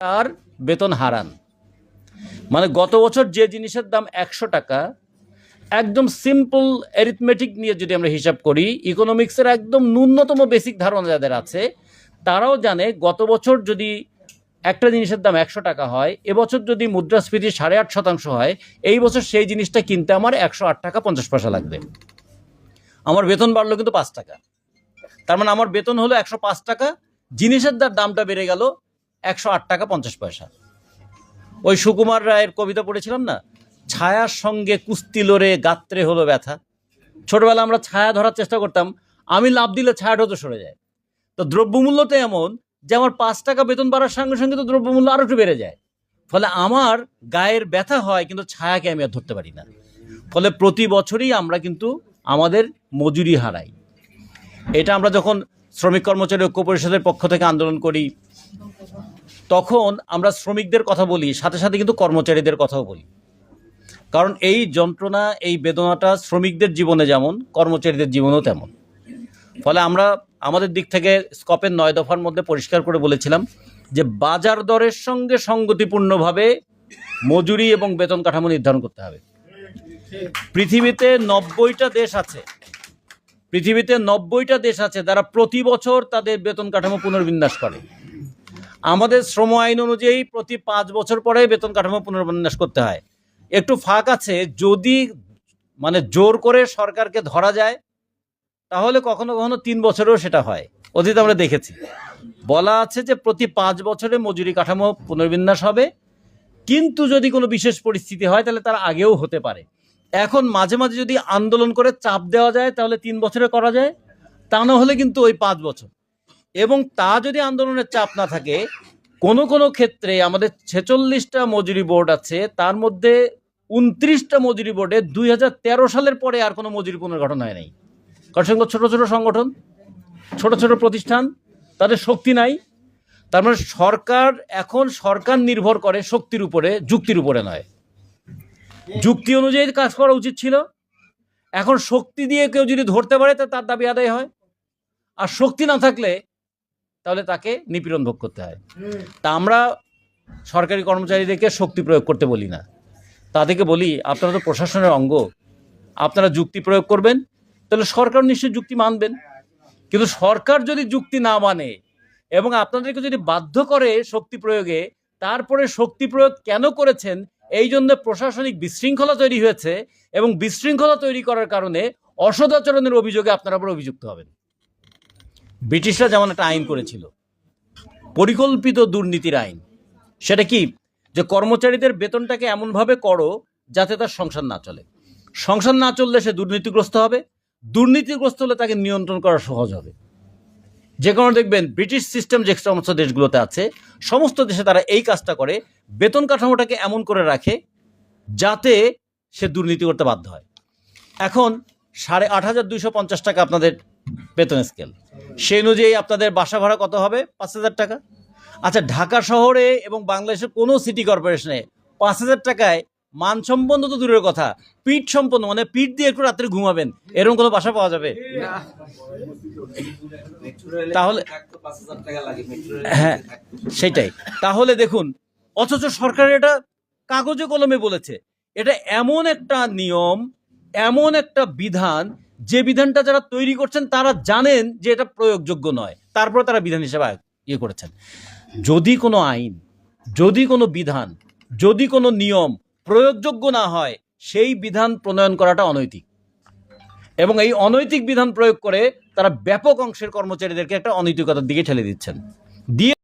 তার বেতন হারান। মানে গত বছর যে জিনিসের দাম একশো টাকা, একদম সিম্পল অ্যারিথমেটিক নিয়ে যদি আমরা হিসাব করি ইকোনমিক্সের একদম ন্যূনতম বেসিক ধারণা যাদের আছে, তারাও জানে গত বছর যদি একটা জিনিসের দাম একশো টাকা হয়, এবছর যদি মুদ্রাস্ফীতি সাড়ে আট শতাংশ হয়, এই বছর সেই জিনিসটা কিনতে আমার একশো আট টাকা পঞ্চাশ পয়সা লাগবে। আমার বেতন বাড়লো কিন্তু পাঁচ টাকা। তার মানে আমার বেতন হলো একশো পাঁচ টাকা, জিনিসের দার দামটা বেড়ে গেল একশো আট টাকা পঞ্চাশ পয়সা। ওই সুকুমার রায়ের কবিতা পড়েছিলাম না? ছায়ার সঙ্গে কুস্তি লড়ে গাত্রে হলো ব্যথা। ছোটবেলা আমরা ছায়া ধরার চেষ্টা করতাম, আমি লাভ দিলে ছায়াটা তো সরে যায়। তো দ্রব্যমূল্য তো এমন যে আমার পাঁচ টাকা বেতন বাড়ার সঙ্গে সঙ্গে তো দ্রব্যমূল্য আরও একটু বেড়ে যায়। ফলে আমার গায়ের ব্যথা হয়, কিন্তু ছায়াকে আমি আর ধরতে পারি না। ফলে প্রতি বছরই আমরা কিন্তু আমাদের মজুরি হারাই। এটা আমরা যখন শ্রমিক কর্মচারী ঐক্য পরিষদের পক্ষ থেকে আন্দোলন করি তখন আমরা শ্রমিকদের কথা বলি, সাথে সাথে কিন্তু কর্মচারীদের কথাও বলি। কারণ এই যন্ত্রণা, এই বেদনাটা শ্রমিকদের জীবনে যেমন, কর্মচারীদের জীবনেও তেমন। ফলে আমরা আমাদের দিক থেকে স্কপের নয় দফার মধ্যে পরিষ্কার করে বলেছিলাম যে বাজার দরের সঙ্গে সঙ্গতিপূর্ণভাবে মজুরি এবং বেতন কাঠামো নির্ধারণ করতে হবে। পৃথিবীতে নব্বইটা দেশ আছে, পৃথিবীতে নব্বইটা দেশ আছে, যারা প্রতি বছর তাদের বেতন কাঠামো পুনর্বিন্যাস করে। আমাদের শ্রম আইন অনুযায়ী প্রতি পাঁচ বছর পরে বেতন কাঠামো পুনর্বিন্যাস করতে হয়। একটু ফাঁক আছে, যদি মানে জোর করে সরকারকে ধরা যায়, তাহলে কখনো কখনো তিন বছরেও সেটা হয়। অতীত আমরা দেখেছি। বলা আছে যে প্রতি পাঁচ বছরে মজুরি কাঠামো পুনর্বিন্যাস হবে। কিন্তু যদি কোনো বিশেষ পরিস্থিতি হয়, তাহলে তার আগেও হতে পারে। এখন মাঝে মাঝে যদি আন্দোলন করে চাপ দেওয়া যায়, তাহলে তিন বছরে করা যায়। তা না হলে কিন্তু ওই পাঁচ বছর। এবং তা যদি আন্দোলনের চাপ না থাকে, কোনো কোনো ক্ষেত্রে আমাদের ছেচল্লিশটা মজুরি বোর্ড আছে, তার মধ্যে উনত্রিশটা মজুরি বোর্ডে দুই হাজার তেরো সালের পরে আর কোনো মজুরি পুনর্গঠন হয় নাই। কারণ সেগুলো ছোটো ছোটো সংগঠন, ছোট ছোট প্রতিষ্ঠান, তাদের শক্তি নাই। তার মানে সরকার এখন সরকার নির্ভর করে শক্তির উপরে, যুক্তির উপরে নয়। যুক্তি অনুযায়ী কাজ করা উচিত ছিল। এখন শক্তি দিয়ে কেউ যদি ধরতে পারে, তা তার দাবি আদায় হয়। আর শক্তি না থাকলে তাহলে তাকে নিপীড়ন ভোগ করতে হয়। তা আমরা সরকারি কর্মচারীদেরকে শক্তি প্রয়োগ করতে বলি না। তাদেরকে বলি আপনারা তো প্রশাসনের অঙ্গ আপনারা যুক্তি প্রয়োগ করবেন তাহলে সরকার নিশ্চয়ই যুক্তি মানবেন। কিন্তু সরকার যদি যুক্তি না মানে এবং আপনাদেরকে যদি বাধ্য করে শক্তি প্রয়োগে তারপরে শক্তি প্রয়োগ কেন করেছেন এই জন্য প্রশাসনিক বিশৃঙ্খলা তৈরি হয়েছে এবং বিশৃঙ্খলা তৈরি করার কারণে অসদাচরণের অভিযোগে আপনারা আবার অভিযুক্ত হবেন। ব্রিটিশরা যেমন একটা আইন করেছিল, পরিকল্পিত দুর্নীতির আইন, সেটা কি? যে কর্মচারীদের বেতনটাকে এমনভাবে করো যাতে তার সংসার না চলে। সংসার না চললে সে দুর্নীতিগ্রস্ত হবে, দুর্নীতিগ্রস্ত হলে তাকে নিয়ন্ত্রণ করা সহজ হবে। যে কারণে দেখবেন, ব্রিটিশ সিস্টেম যে সমস্ত দেশগুলোতে আছে, সমস্ত দেশে তারা এই কাজটা করে, বেতন কাঠামোটাকে এমন করে রাখে যাতে সে দুর্নীতি করতে বাধ্য হয়। এখন সাড়ে আট হাজার দুইশো পঞ্চাশ টাকা আপনাদের বেতন স্কেল। সেই অনুযায়ী আপনাদের বাসা ভাড়া কত হবে? পাঁচ হাজার টাকা। আচ্ছা ঢাকা শহরে এবং বাংলাদেশের কোনো সিটি কর্পোরেশনে পাঁচ হাজার টাকায় মানসম্পন্ন তো দূরের কথা, পিঠ সম্পন্ন মানে পিঠ দিয়ে একটু রাত্রে ঘুমাবেন, এরকম কোনো বাসা পাওয়া যাবে? তাহলে হ্যাঁ সেটাই। তাহলে দেখুন, অথচ সরকার এটা কাগজে কলমে বলেছে। এটা এমন একটা নিয়ম, এমন একটা বিধান যে বিধানটা যারা তৈরি করছেন, তারা জানেন যে এটা প্রয়োগযোগ্য নয়। তারপরে তারা বিধান হিসেবে ইয়ে করেছেন। যদি কোনো আইন, যদি কোনো বিধান, যদি কোনো নিয়ম প্রয়োগযোগ্য না হয়, সেই বিধান প্রণয়ন করাটা অনৈতিক। এবং এই অনৈতিক বিধান প্রয়োগ করে তারা ব্যাপক অংশের কর্মচারীদেরকে একটা অনৈতিকতার দিকে ঠেলে দিচ্ছেন। দিয়ে